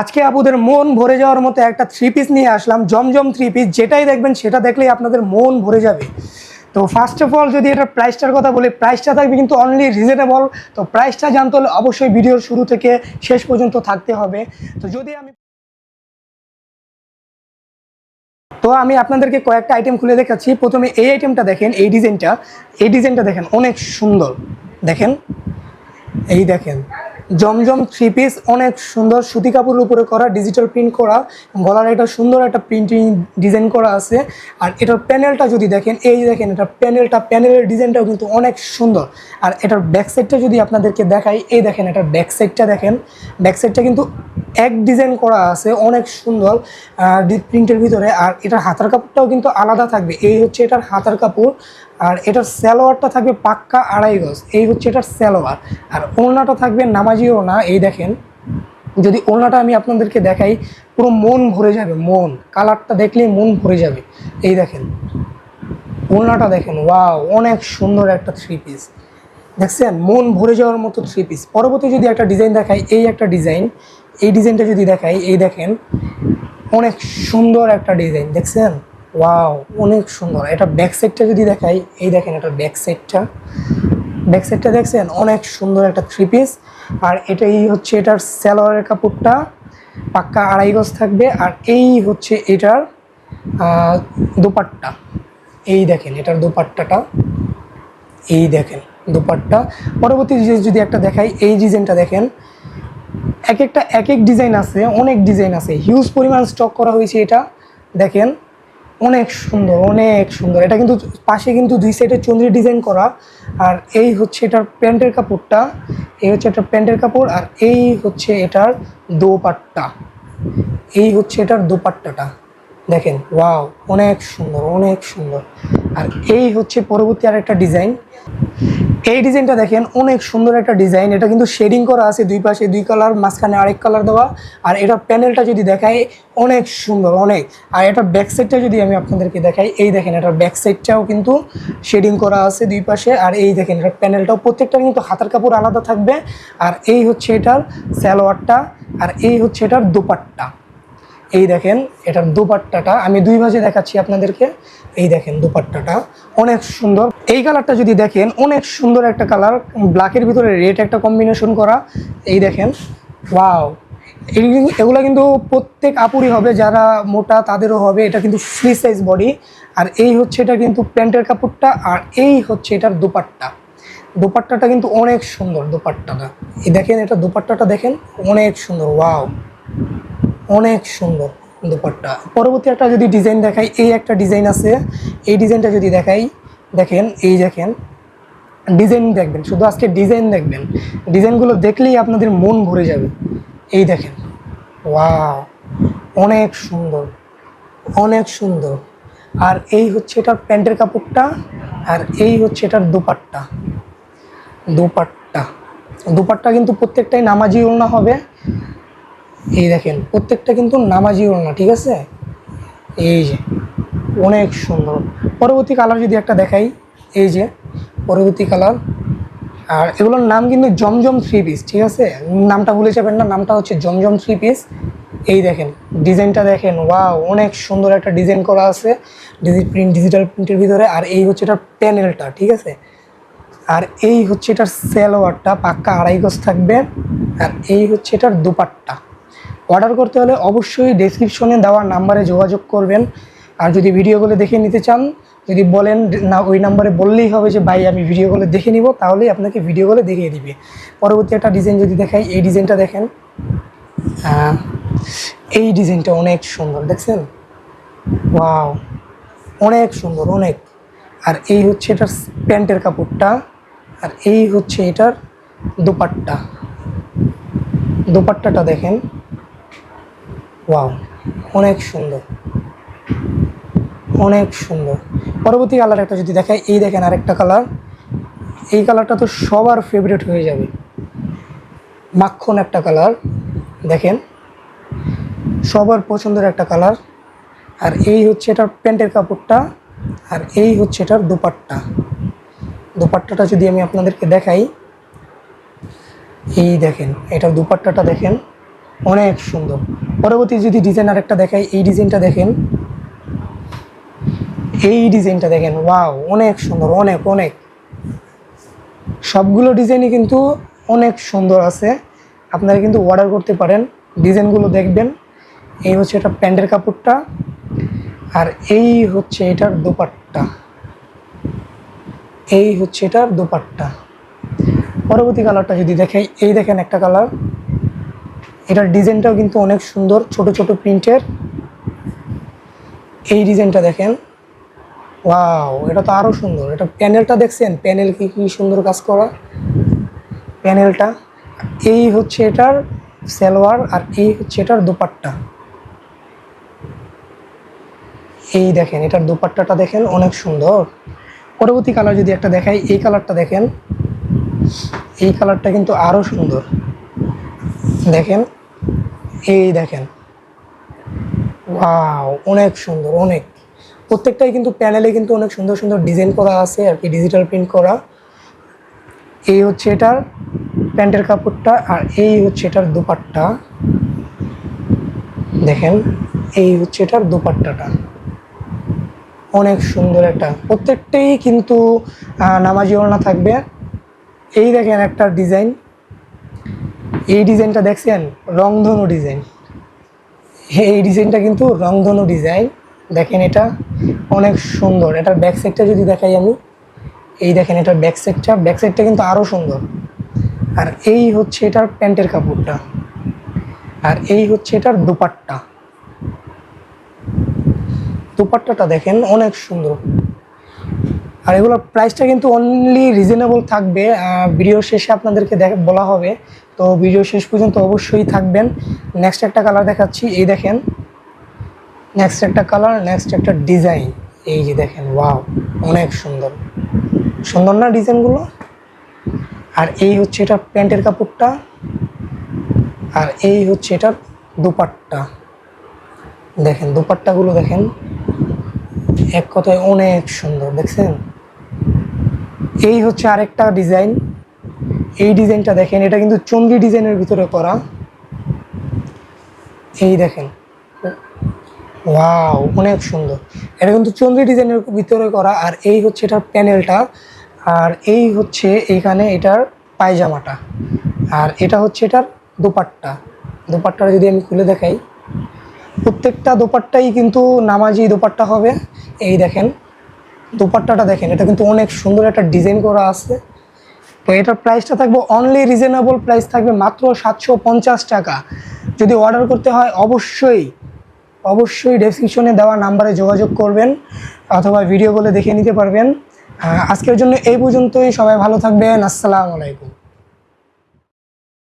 আজকে আপুদের মন ভরে যাওয়ার মতো একটা থ্রি পিস নিয়ে আসলাম, জমজম থ্রি পিস যেটাই দেখবেন সেটা দেখলেই আপনাদের মন ভরে যাবে। তো ফার্স্ট অফ অল যদি এটা প্রাইসটার কথা বলি প্রাইসটা থাকবে কিন্তু অনলি রিজনেবল তো প্রাইসটা জানতে হলে অবশ্যই ভিডিওর শুরু থেকে শেষ পর্যন্ত থাকতে হবে। তো যদি আমি তো আমি আপনাদেরকে কয়েকটা আইটেম খুলে দেখাচ্ছি। প্রথমে এই আইটেমটা দেখেন, এই ডিজাইনটা এই ডিজাইনটা দেখেন, অনেক সুন্দর। দেখেন, এই দেখেন। জমজম থ্রি পিস অনেক সুন্দর সুতি কাপড়ের উপরে করা ডিজিটাল প্রিন্ট করা, গলার একটা সুন্দর একটা প্রিন্টিং ডিজাইন করা আছে। আর এটার প্যানেলটা যদি দেখেন, এই দেখেন, এটা প্যানেলটা প্যানেলের ডিজাইনটাও কিন্তু অনেক সুন্দর। আর এটার ব্যাক সাইডটা যদি আপনাদেরকে দেখাই, এই দেখেন, এটার ব্যাক সাইডটা দেখেন ব্যাক সাইডটা কিন্তু এক ডিজাইন করা আছে, অনেক সুন্দর প্রিন্টের ভিতরে। আর এটার হাতার কাপড়টাও কিন্তু আলাদা থাকবে। এই হচ্ছে এটার হাতার কাপড়। আর এটার স্যালোয়ারটা থাকবে পাক্কা আড়াই গজ। এই হচ্ছে এটার স্যালোয়ার আর ওড়নাটা থাকবে নামাজি ওড়না এই দেখেন, যদি ওড়নাটা আমি আপনাদেরকে দেখাই, পুরো মন ভরে যাবে, মন। কালারটা দেখলেই মন ভরে যাবে। এই দেখেন, ওড়নাটা দেখেন, ওয়াও, অনেক সুন্দর একটা থ্রি পিস দেখছেন, মন ভরে যাওয়ার মতো থ্রি পিস পরবর্তী যদি একটা ডিজাইন দেখাই, এই একটা ডিজাইন, এই ডিজাইনটা যদি দেখাই, এই দেখেন, অনেক সুন্দর একটা ডিজাইন। দেখছেন? ওয়াও, অনেক সুন্দর। এটা ব্যাক সাইডটা যদি দেখাই, এই দেখেন এটা ব্যাক সাইডটা ব্যাক সাইডটা দেখছেন? অনেক সুন্দর একটা থ্রি পিস আর এটাই হচ্ছে এটার স্যালোয়ারের কাপড়টা। পাক্কা আড়াই গজ থাকবে। আর এই হচ্ছে এটার দোপাট্টা। এই দেখেন এটার দোপাট্টাটা। এই দেখেন দোপাট্টা। পরবর্তী ডিজাইন যদি একটা দেখাই, এই ডিজাইনটা দেখেন। এক একটা এক এক ডিজাইন আছে, অনেক ডিজাইন আছে। হিউজ পরিমাণ স্টক করা হয়েছে এটা। দেখেন অনেক সুন্দর অনেক সুন্দর। এটা কিন্তু পাশে কিন্তু দুই সাইডে চন্দ্রি ডিজাইন করা। আর এই হচ্ছে এটার প্যান্টের কাপড়টা, এই হচ্ছে এটার প্যান্টের কাপড়, আর এই হচ্ছে এটার দোপাট্টা। এই হচ্ছে এটার দোপাট্টাটা। দেখেন, ওয়াও, অনেক সুন্দর অনেক সুন্দর। আর এই হচ্ছে পরবর্তী আর একটা ডিজাইন এই ডিজাইনটা দেখেন, অনেক সুন্দর একটা ডিজাইন। এটা কিন্তু শেডিং করা আছে দুই পাশে, দুই কালার মাঝখানে আরেক কালার দেওয়া। আর এটার প্যানেলটা যদি দেখাই, অনেক সুন্দর, অনেক। আর এটা ব্যাক সাইডটা যদি আমি আপনাদেরকে দেখাই, এই দেখেন এটার ব্যাক সাইডটাও কিন্তু শেডিং করা আছে দুই পাশে। আর এই দেখেন এটার প্যানেলটাও প্রত্যেকটা কিন্তু হাতার কাপড় আলাদা থাকবে। আর এই হচ্ছে এটার স্যালোয়ারটা আর এই হচ্ছে এটার দোপাট্টা। এই দেখেন, এটার দুপাট্টাটা, আমি দুই ভাজে দেখাচ্ছি আপনাদেরকে। এই দেখেন দুপাট্টাটা, অনেক সুন্দর। এই কালারটা যদি দেখেন, অনেক সুন্দর একটা কালার, ব্ল্যাকের ভিতরে রেড একটা কম্বিনেশন করা। এই দেখেন, ওয়াও। এগুলো কিন্তু প্রত্যেক আপুরই হবে, যারা মোটা তাদেরও হবে। এটা কিন্তু ফ্রি সাইজ বডি আর এই হচ্ছে এটা কিন্তু প্যান্টের কাপড়টা, আর এই হচ্ছে এটার দুপাট্টা। দোপাট্টাটা কিন্তু অনেক সুন্দর, দোপাট্টাটা। এই দেখেন, এটা দোপাট্টাটা দেখেন, অনেক সুন্দর, ওয়াও। অনেক সুন্দর দুপাট্টা। পরবর্তী একটা যদি ডিজাইন দেখাই, এই একটা ডিজাইন আছে। এই ডিজাইনটা যদি দেখাই, দেখেন, এই দেখেন, ডিজাইন দেখবেন, শুধু আজকে ডিজাইন দেখবেন। ডিজাইনগুলো দেখলেই আপনাদের মন ভরে যাবে। এই দেখেন, ওয়াও, অনেক সুন্দর অনেক সুন্দর। আর এই হচ্ছে এটার প্যান্টের কাপড়টা, আর এই হচ্ছে এটার দুপাট্টা। দুপাট্টা। দুপাট্টা কিন্তু প্রত্যেকটাই নামাজি ওড়না হবে। এই দেখেন, প্রত্যেকটা কিন্তু নামাজি ওড়না, ঠিক আছে? এই যে, অনেক সুন্দর। পরবর্তী কালার যদি একটা দেখাই, এই যে, পরবর্তী কালার আর এগুলোর নাম কিন্তু জমজম থ্রি পিস ঠিক আছে? নামটা ভুলে যাবেন না, নামটা হচ্ছে জমজম থ্রি পিস এই দেখেন, ডিজাইনটা দেখেন ওয়াও অনেক সুন্দর একটা ডিজাইন করা আছে, ডিজি প্রিন্ট ডিজিটাল প্রিন্টের ভিতরে, আর এই হচ্ছে এটার প্যানেলটা ঠিক আছে? আর এই হচ্ছে এটার সেলোয়ারটা, পাক্কা আড়াই গজ থাকবে, আর এই হচ্ছে এটার দুপাট্টা। অর্ডার করতে হলে অবশ্যই ডেসক্রিপশনে দেওয়া নাম্বারে যোগাযোগ করবেন। আর যদি ভিডিওগুলো দেখে নিতে চান, যদি বলেন না, ওই নাম্বারে বললেই হবে যে, ভাই, আমি ভিডিওগুলো দেখে নিব। তাহলেই আপনাকে ভিডিওগুলো দেখিয়ে দিবে। পরবর্তী একটা ডিজাইন যদি দেখাই, এই ডিজাইনটা দেখেন। এই ডিজাইনটা অনেক সুন্দর, দেখছেন? ওয়াও, অনেক সুন্দর, অনেক। আর এই হচ্ছে এটার প্যান্টের কাপড়টা, আর এই হচ্ছে এটার দোপাট্টা। দোপাট্টাটা দেখেন। ওয়াও অনেক সুন্দর। অনেক সুন্দর। পরবর্তী কালার একটা যদি দেখাই, এই দেখেন আরেকটা কালার এই কালারটা তো সবার ফেভারিট হয়ে যাবে। মাখন একটা কালার দেখেন। সবার পছন্দের একটা কালার আর এই হচ্ছে এটার প্যান্টের কাপড়টা, আর এই হচ্ছে এটার দোপাট্টা। দোপাট্টাটা যদি আমি আপনাদেরকে দেখাই, এই দেখেন, এটার দুপাট্টাটা দেখেন, অনেক সুন্দর। পরবর্তী যদি ডিজাইন আরেকটা দেখাই, এই ডিজাইনটা দেখেন। এই ডিজাইনটা দেখেন ওয়াও অনেক সুন্দর, অনেক অনেক। সবগুলো ডিজাইনই কিন্তু অনেক সুন্দর আছে। আপনারা কিন্তু অর্ডার করতে পারেন ডিজাইনগুলো দেখবেন। এই হচ্ছে এটা প্যান্টের কাপড়টা, আর এই হচ্ছে এটার দোপাট্টা। এই হচ্ছে এটার দোপাট্টা। পরবর্তী কালারটা যদি দেখাই, এই দেখেন একটা কালার এটার ডিজাইনটাও কিন্তু অনেক সুন্দর, ছোট ছোট প্রিন্টের এই ডিজাইনটা দেখেন। ওয়াও, এটা তো আরও সুন্দর। এটা প্যানেলটা দেখছেন? প্যানেল কি কি সুন্দর কাজ করা। প্যানেলটা। এই হচ্ছে এটার সালোয়ার আর এই হচ্ছে এটার দোপাট্টা। এই দেখেন, এটার দোপাট্টাটা দেখেন, অনেক সুন্দর। পরবর্তী কালার যদি একটা দেখাই, এই কালারটা দেখেন। এই কালারটা কিন্তু আরও সুন্দর। দেখেন এই দেখেন। ওয়াও, অনেক সুন্দর, অনেক। প্রত্যেকটাই কিন্তু প্যানেলে কিন্তু অনেক সুন্দর সুন্দর ডিজাইন করা আছে আর কি ডিজিটাল প্রিন্ট করা। এই হচ্ছে এটার প্যান্টের কাপড়টা আর এই হচ্ছে এটার দুপাট্টা। দেখেন, এই হচ্ছে এটার দুপাট্টাটা। অনেক সুন্দর একটা, প্রত্যেকটাই কিন্তু নামাজি ওড়না থাকবে। এই দেখেন একটা ডিজাইন। এই ডিজাইনটা দেখছেন? রংধনু ডিজাইন। এই ডিজাইনটা কিন্তু রংধনু ডিজাইন। দেখেন এটা অনেক সুন্দর। এটার ব্যাক সাইডটা যদি দেখাই আমি, এই দেখেন এটার ব্যাক সাইডটা ব্যাক সাইডটা কিন্তু আরও সুন্দর। আর এই হচ্ছে এটার প্যান্টের কাপড়টা। আর এই হচ্ছে এটার দুপাট্টা। দুপাট্টাটা দেখেন অনেক সুন্দর। আর এগুলোর প্রাইসটা কিন্তু অনলি রিজনেবল থাকবে ভিডিও শেষে আপনাদেরকে দেখ, বলা হবে। তো ভিডিও শেষ পর্যন্ত অবশ্যই থাকবেন। নেক্সট একটা কালার দেখাচ্ছি, এই দেখেন। নেক্সট একটা কালার নেক্সট একটা ডিজাইন এই যে দেখেন ওয়াও অনেক সুন্দর। সুন্দর না ডিজাইনগুলো আর এই হচ্ছে এটা প্যান্টের কাপড়টা। আর এই হচ্ছে এটা দুপাট্টা। দেখেন, দুপাট্টাগুলো দেখেন, এক কথায় অনেক সুন্দর, দেখছেন? এই হচ্ছে আরেকটা ডিজাইন। এই ডিজাইনটা দেখেন, এটা কিন্তু চন্দ্রি ডিজাইনের ভিতরে করা। এই দেখেন। ওয়াও, অনেক সুন্দর। এটা কিন্তু চন্দ্রি ডিজাইনের ভিতরে করা, আর এই হচ্ছে এটার প্যানেলটা। আর এই হচ্ছে এইখানে এটার পায়জামাটা। আর এটা হচ্ছে এটার দোপাট্টা। দোপাট্টাটা যদি আমি খুলে দেখাই, প্রত্যেকটা দোপাট্টাই কিন্তু নামাজি দোপাট্টা হবে। এই দেখেন দোপাট্টাটা দেখেন, এটা কিন্তু অনেক সুন্দর একটা ডিজাইন করা আছে। তো এটার প্রাইসটা থাকবে অনলি রিজনেবল প্রাইস থাকবে মাত্র সাতশো পঞ্চাশ টাকা। যদি অর্ডার করতে হয়, অবশ্যই অবশ্যই ডেসক্রিপশনে দেওয়া নাম্বারে যোগাযোগ করবেন অথবা ভিডিও বলে দেখে নিতে পারবেন। আজকের জন্য এই পর্যন্তই, সবাই ভালো থাকবেন, আসসালামু আলাইকুম।